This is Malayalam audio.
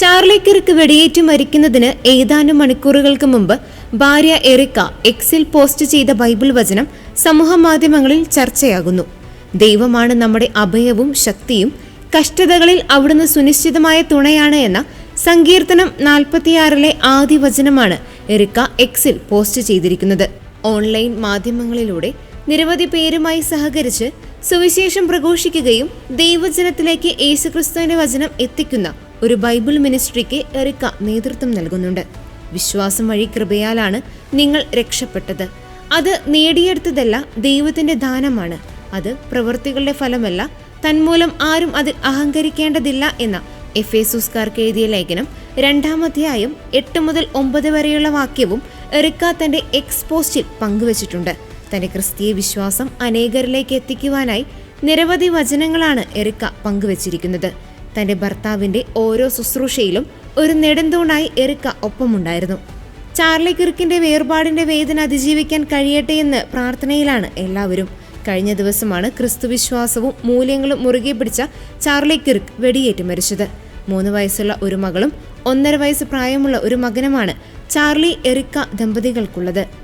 ചാർലി കിർക്ക് വെടിയേറ്റ് മരിക്കുന്നതിന് ഏതാനും മണിക്കൂറുകൾക്ക് മുമ്പ് ഭാര്യ എറിക്ക എക്സിൽ പോസ്റ്റ് ചെയ്ത ബൈബിൾ വചനം സമൂഹ മാധ്യമങ്ങളിൽ ചർച്ചയാകുന്നു. ദൈവമാണ് നമ്മുടെ അഭയവും ശക്തിയും കഷ്ടതകളിൽ അവിടുന്ന് സുനിശ്ചിതമായ തുണയാണ് എന്ന സങ്കീർത്തനം നാൽപ്പത്തിയാറിലെ ആദ്യ വചനമാണ് എറിക്ക എക്സിൽ പോസ്റ്റ് ചെയ്തിരിക്കുന്നത്. ഓൺലൈൻ മാധ്യമങ്ങളിലൂടെ നിരവധി പേരുമായി സഹകരിച്ച് സുവിശേഷം പ്രഘോഷിക്കുകയും ദൈവജനത്തിലേക്ക് യേശുക്രിസ്തുവിന്റെ വചനം എത്തിക്കുന്ന ഒരു ബൈബിൾ മിനിസ്ട്രിക്ക് എറിക്ക നേതൃത്വം നൽകുന്നുണ്ട്. വിശ്വാസം വഴി കൃപയാലാണ് നിങ്ങൾ രക്ഷപ്പെട്ടത്. അത് നേടിയെടുത്തതല്ല ദൈവത്തിന്റെ ദാനമാണ്. അത് പ്രവൃത്തികളുടെ ഫലമല്ല. തന്മൂലം ആരും അതിൽ അഹങ്കരിക്കേണ്ടതില്ല എന്ന എഫേസുസ്കാർക്ക് എഴുതിയ ലേഖനം രണ്ടാമധ്യായം എട്ട് മുതൽ ഒമ്പത് വരെയുള്ള വാക്യവും എറിക്ക തന്റെ എക്സ്പോസ്റ്റിൽ പങ്കുവച്ചിട്ടുണ്ട്. തന്റെ ക്രിസ്തീയ വിശ്വാസം അനേകരിലേക്ക് എത്തിക്കുവാനായി നിരവധി വചനങ്ങളാണ് എറിക്ക പങ്കുവച്ചിരിക്കുന്നത്. തന്റെ ഭർത്താവിന്റെ ഓരോ ശുശ്രൂഷയിലും ഒരു നെടുന്തൂണായി എറിക്ക ഒപ്പമുണ്ടായിരുന്നു. ചാർലി കിർക്കിന്റെ വേർപാടിന്റെ വേദന അതിജീവിക്കാൻ കഴിയട്ടെ എന്ന് പ്രാർത്ഥനയിലാണ് എല്ലാവരും. കഴിഞ്ഞ ദിവസമാണ് ക്രിസ്തുവിശ്വാസവും മൂല്യങ്ങളും മുറുകെ പിടിച്ച ചാർലി കിർക്ക് വെടിയേറ്റ് മരിച്ചത്. മൂന്ന് വയസ്സുള്ള ഒരു മകളും ഒന്നര വയസ്സ് പ്രായമുള്ള ഒരു മകനുമാണ് ചാർലി എറിക്ക ദമ്പതികൾക്കുള്ളത്.